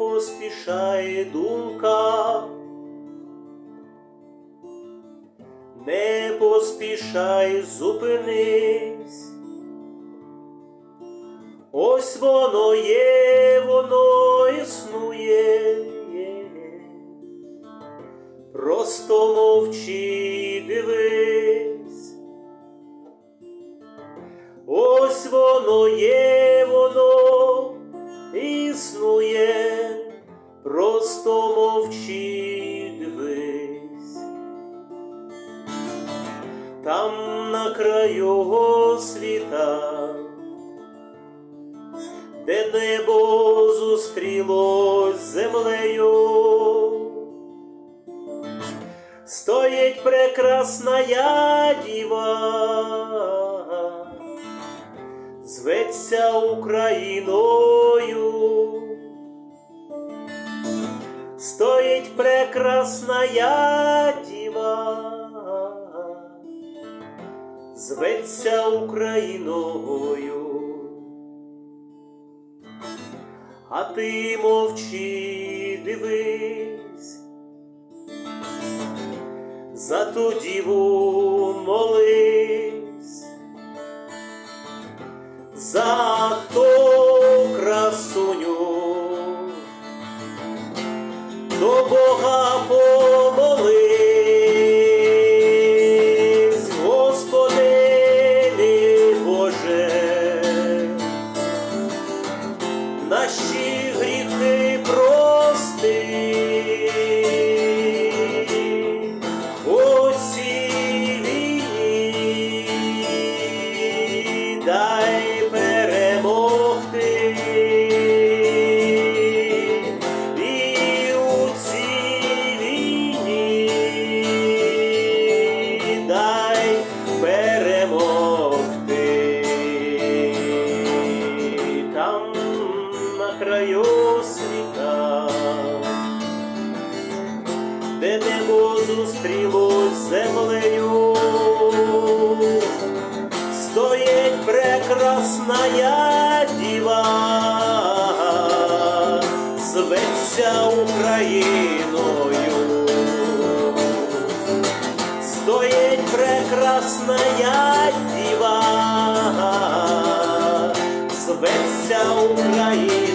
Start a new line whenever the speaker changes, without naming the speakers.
поспішає думка, не поспішай, зупинись. Ось воно є, воно існує. Просто мовчи, дивись. Ось воно є, просто мовчи, дивись. Там на краю світа, де небо зустрілось землею, стоїть прекрасна діва, зветься Україною, стоїть прекрасна діва, зветься Україною. А ти мовчи, дивись, за ту діву молись, за ту до Бога помолись, Господи Боже наші гріхи прости. Осі краю світа, де небо зустрілось з землею, стоїть прекрасна діва, зветься Україною. Стоїть прекрасна діва, зветься Україною.